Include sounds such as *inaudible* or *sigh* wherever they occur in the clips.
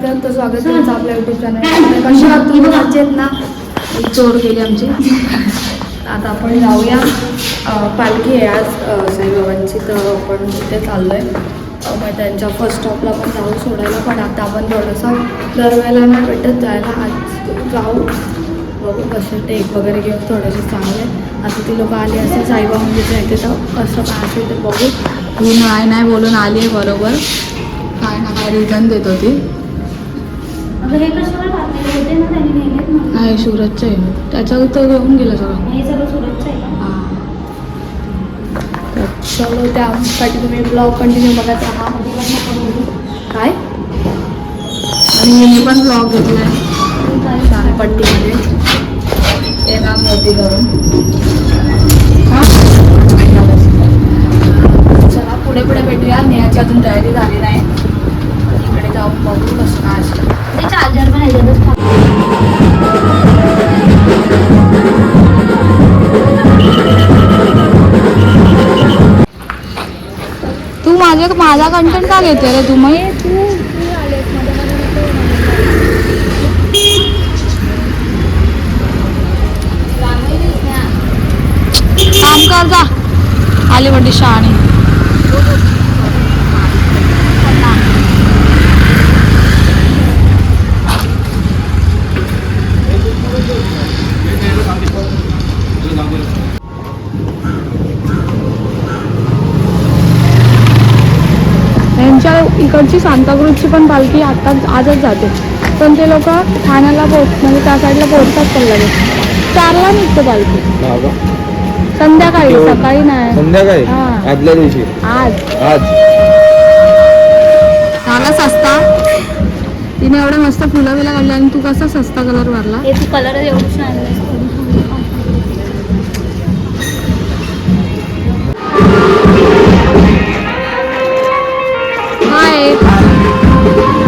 अत्यंत स्वागत तुमचं आपल्या युट्यूब चॅनल कशी आहात तुम्ही मजेत ना एक चोर गेली आमची. आता आपण जाऊया. पालखी आहे आज साईबाबांची. तर आपण तिथे चाललो आहे मग त्यांच्या फर्स्ट स्टॉपला पण जाऊ सोडायला. पण आता आपण थोडंसं दरवेळेला नाही भेटत. जायला आज जाऊ. बघू कसे टेक वगैरे घेऊन थोडेसे चांगले आता ती लोक आली असेल साईबाबा म्हणजे येते तर कसं काय असेल ते बघू. तू नाही नाही बोलून आली आहे बरोबर. काय ना काय रिझन देत होती अगं हे कशाला टाकलेले होते ना त्यांनी नेलेत ना. नाही सुरतचं आहे. त्याच्या तर घेऊन गेलं सगळं. हे सगळं सुरतचं आहे. का तर चलो त्यासाठी तुम्ही ब्लॉग कंटिन्यू बघत राहा. काय? आणि मी पण ब्लॉग घेतला आहे शाळेपट्टीमध्ये ते मोदी करून चला पुढे पुढे भेटूया. नेहाची अजून तयारी झाली नाही. इकडे जाऊन बघू कसं काय असतं. ते चार्जर पण ह्याच्यातच तू माझे माझा कंटेंट का घेते रे तुम्ही काम कर जा. आली म्हणजे शहाणी यांच्या इकडची सांताक्रूजची पण पालखी आता आजच जाते. पण ते लोक ठाण्याला पोहोच म्हणजे त्या साईडला पोहोचतात पण लगेच. चारला निघते पालखी. संध्याकाळी सकाळी नाही. संध्याकाळी? हा. आदल्या दिवशी? आज. आज? झाला सस्ता. तिने एवढे मस्त फुलं बिलं काढली आणि तू कसा सस्ता कलर भरला हे तू कलर एवढं छान आहे.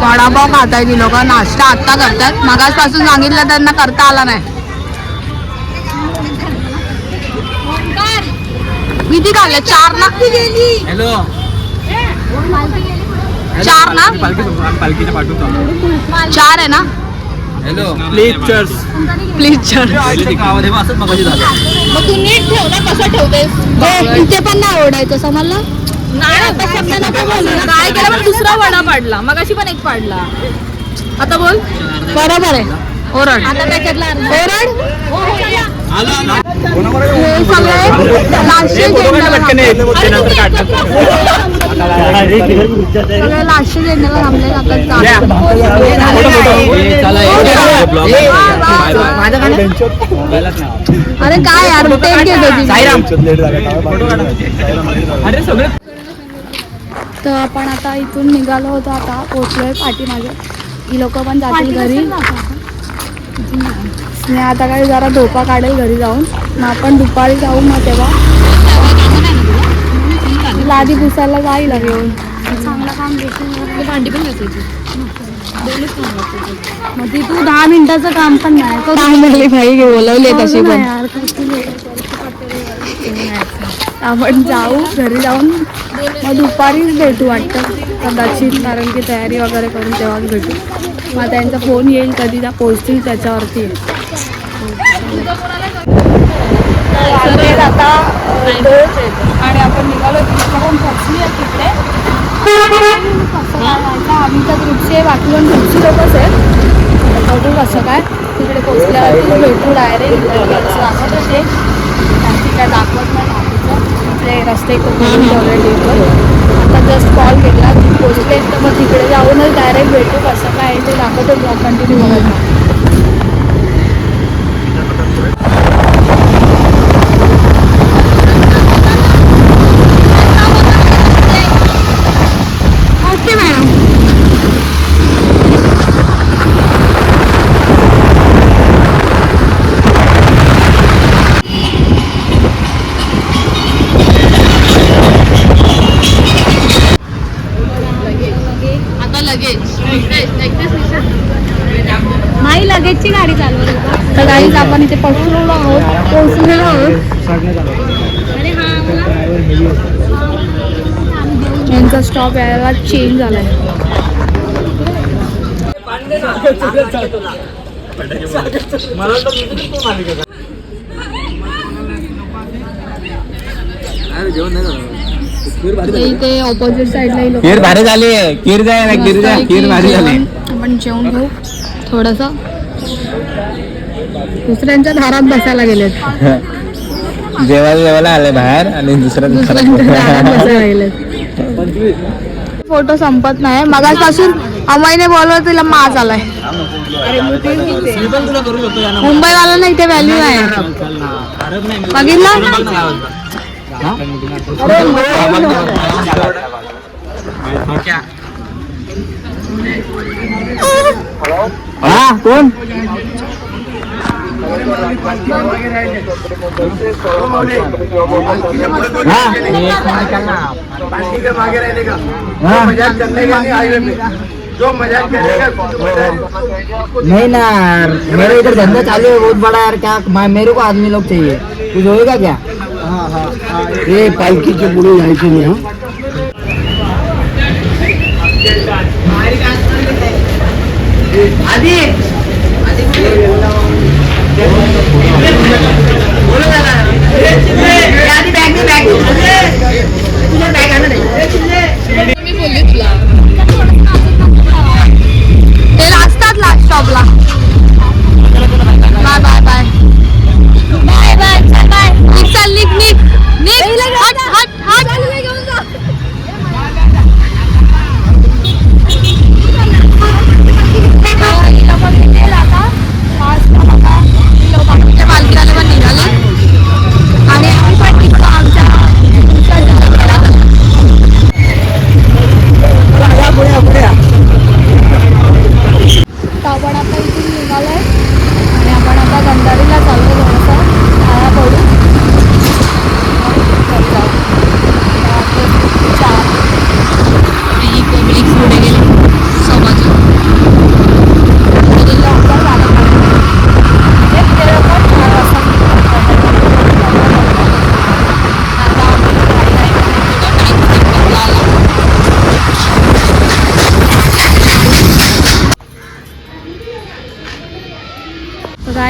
वडापाव खात आहेत लोक नाश्ता आत्ता करतात. मगासपासून सांगितलं त्यांना करता आला नाही. किती खाल्ले? चार ना? हॅलो. चार ना? पालखीच्या पाठवतो. चार आहे ना? हॅलो. प्लीज चर्स प्लीज चार गावात असंच मगाशी झालं. मग तू नीट ठेव ना कसं ठेवतेस? इथे पण नाही ओढायचं समजलं? काय केलं पण दुसरा वडा पाडला. मग अशी पण एक पाडला. आता बोल. बरोबर आहे. ओरड. आता त्याच्यातला ओरड? हे सगळे लाशे झेंड्याला सगळे लाशे झेंड्याला थांबले जातात अरे काय यार घेतो अरे सगळे तर आपण आता इथून निघालो होतो आता पोचलोय पाठीमागे. ही लोक पण जातील घरी. आणि आता काही जरा धोपा काढेल घरी जाऊन. मग आपण दुपारी जाऊ मग तेव्हा. लादी पुसायला जाईल घेऊन चांगलं काम भांडी पण मग ती तू दहा मिनिटाचं काम पण नाही. भाई बोलवले तशी ना पण. आपण जाऊ घरी जाऊन मग दुपारीच भेटू वाटतं. कदाचित कारण की तयारी वगैरे करून तेव्हाच भेटू. मग त्यांचा फोन येईल कधी त्या पोचतील त्याच्यावरती. आता आणि आपण निघालो तिथे आहे तिकडे. आम्ही तर ग्रुपचे बाकी पण ग्रुपची लोकच आहेत बघू कसं काय तिकडे पोचल्यावरती भेटू डायरेक्ट. दाखवत होते काय दाखवत नाही. बाकीचं ते रस्ते ऑलरेडी आता जस्ट कॉल केला पोचले तर मग तिकडे जाऊनच डायरेक्ट भेटू कसं काय आहे ते दाखवतो ब्लॉग कंटिन्यू बघायला ओके मॅडम आता लगेच माई लगेचची गाडी चालवत होता तर गाईज आपण इथे पोहोचलेलो आहोत पोहोचलेलो आहोत अरे हा मला यांचा स्टॉप यायला चेंज झालाय. झालं झाली इथे ऑपोजिट साईडला खीर भारी झाली. खीर जाय ना खीर जाय खीर भारी झाली. आपण जेवण घेऊ. थोडस. दुसऱ्यांच्या दारात बसायला गेलेत. *laughs* जेवायला जेवायला आले बाहेर आणि दुसऱ्या दारात बसायला गेलेत. फोटो संपत नाही. मगापासून अमयने बोलवलं तिला माज आलाय. मुंबईवाल्यांना इथे व्हॅल्यू आहे बघितलं? कोण? शकतो या ना. मुंबईवाल्यांना इथे व्हॅल्यू नाही अरे नाही, मी- बघितलं हा कोण नहीं ना यार मेरा इधर धंधा चालू है बहुत बड़ा यार क्या मैं- मेरे को आदमी लोग चाहिए कुछ होएगा क्या हे पालखीच्या पुढे जायचं नाही हं? ते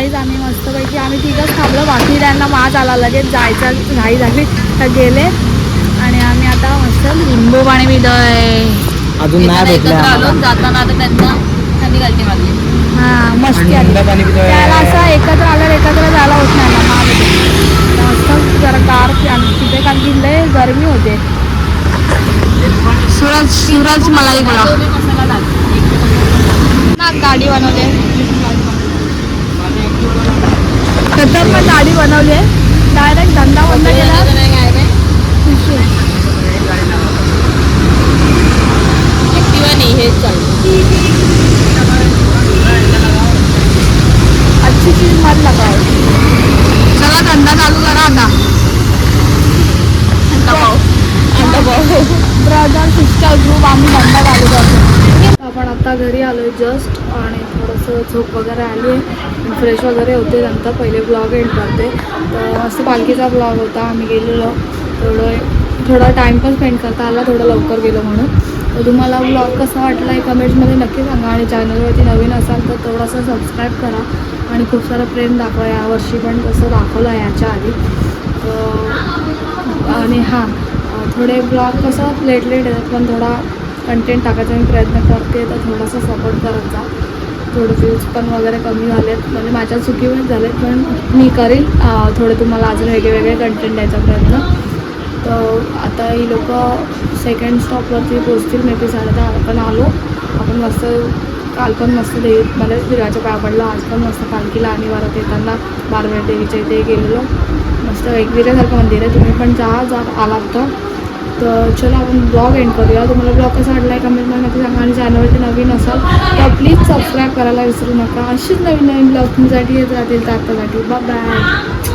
गाईज आम्ही मस्तपैकी आम्ही तिघंच थांबलो. बाकी त्यांना माज आला लगेच जायचं घाई झाली तर गेले. आणि आम्ही आता मस्त लिंबू पाणी पितोय. अजून नाही भेटलं आम्हाला. जाताना आता त्यांना त्यांनी गलती मारली हां मस्ती आली. त्याला असं एकत्र आल्यावर एकत्र जायला होत नाही. ना मस्त जरा तिथे कारण की लय गरमी होते. सूरज सूरज मलाई बोला. ना गाडी बनवली तर पण गाडी बनवली डायरेक्ट धंदा बंद केला अच्छी चीज मत लगाओ. चला धंदा चालू करा आता. ब्रदर सिस्टर ग्रुप आम्ही धंदा चालू करतो. आपण आता घरी आलो आहे जस्ट आणि थोडंसं झोप वगैरे आली आहे. फ्रेश वगैरे होते नंतर पहिले ब्लॉग एंड करते. तर मस्त पालखीचा ब्लॉग होता आम्ही गेलेलो. थोडं थोडा टाईम पण स्पेंड करता आला थोडं लवकर गेलो म्हणून. तर तुम्हाला ब्लॉग कसा वाटला आहे कमेंट्समध्ये नक्की सांगा आणि चॅनलवरती नवीन असाल तर थोडंसं सबस्क्राईब करा. आणि खूप सारं प्रेम दाखवा. यावर्षी पण तसं दाखवलं आहे याच्या आधी. तर आणि हां थोडे ब्लॉग कसं लेट लेट येतात पण थोडा कंटेंट टाकायचा मी प्रयत्न करते तर थोडासा सपोर्ट करत जा. थोडे व्ह्यूज पण वगैरे कमी झालेत. म्हणजे माझ्या चुकीवर झालेत पण मी करेल थोडं थोडे तुम्हाला अजून वेगळे वेगळे कंटेंट द्यायचा प्रयत्न. तर आता ही लोक सेकंड स्टॉपवरती पोचतील मे बी झालं दहा आपण आलो. आपण मस्त काल पण मस्त दे मला देवाच्या पाया पडला आज पण मस्त पालखीला आणि वरात येताना बारवेर देवीच्या इथे गेलेलो. मस्त वेगवेगळ्यासारखं मंदिर आहे तुम्ही पण जा जा आलात तर. तर चला आपण ब्लॉग एंड करूया. तुम्हाला ब्लॉग कसा वाटला आहे कमेंटमध्ये नक्की सांगा आणि चॅनलवरती नवीन असाल तर प्लीज सबस्क्राईब करायला विसरू नका. अशीच नवीन नवीन ब्लॉग तुमच्यासाठी येत राहतील तर आत्तासाठी बाय